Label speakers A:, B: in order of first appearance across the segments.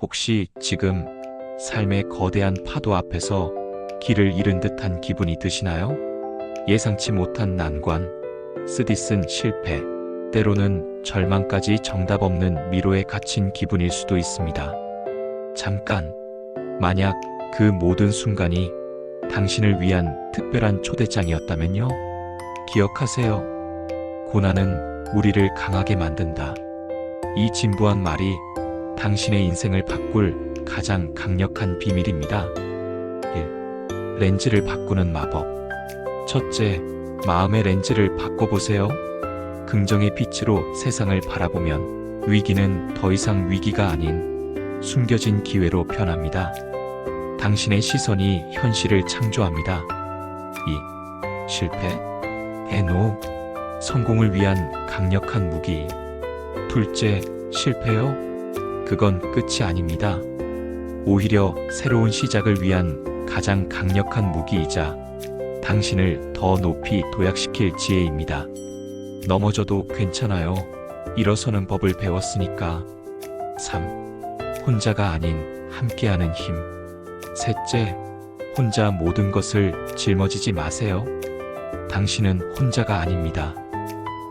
A: 혹시 지금 삶의 거대한 파도 앞에서 길을 잃은 듯한 기분이 드시나요? 예상치 못한 난관, 쓰디쓴 실패, 때로는 절망까지 정답 없는 미로에 갇힌 기분일 수도 있습니다. 잠깐, 만약 그 모든 순간이 당신을 위한 특별한 초대장이었다면요? 기억하세요. 고난은 우리를 강하게 만든다. 이 진부한 말이 당신의 인생을 바꿀 가장 강력한 비밀입니다. 1. 렌즈를 바꾸는 마법. 첫째, 마음의 렌즈를 바꿔보세요. 긍정의 빛으로 세상을 바라보면 위기는 더 이상 위기가 아닌 숨겨진 기회로 변합니다. 당신의 시선이 현실을 창조합니다. 2. 실패, 해노, 성공을 위한 강력한 무기. 둘째, 실패요? 그건 끝이 아닙니다. 오히려 새로운 시작을 위한 가장 강력한 무기이자 당신을 더 높이 도약시킬 지혜입니다. 넘어져도 괜찮아요. 일어서는 법을 배웠으니까. 3. 혼자가 아닌 함께하는 힘. 셋째, 혼자 모든 것을 짊어지지 마세요. 당신은 혼자가 아닙니다.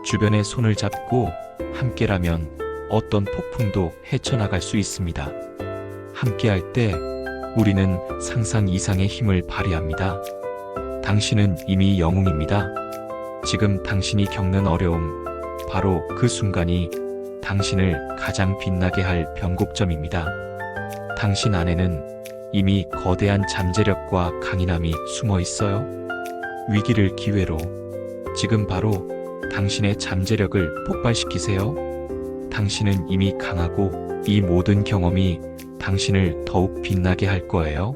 A: 주변의 손을 잡고 함께라면 어떤 폭풍도 헤쳐나갈 수 있습니다. 함께할 때 우리는 상상 이상의 힘을 발휘합니다. 당신은 이미 영웅입니다. 지금 당신이 겪는 어려움, 바로 그 순간이 당신을 가장 빛나게 할 변곡점입니다. 당신 안에는 이미 거대한 잠재력과 강인함이 숨어 있어요. 위기를 기회로 지금 바로 당신의 잠재력을 폭발시키세요. 당신은 이미 강하고 이 모든 경험이 당신을 더욱 빛나게 할 거예요.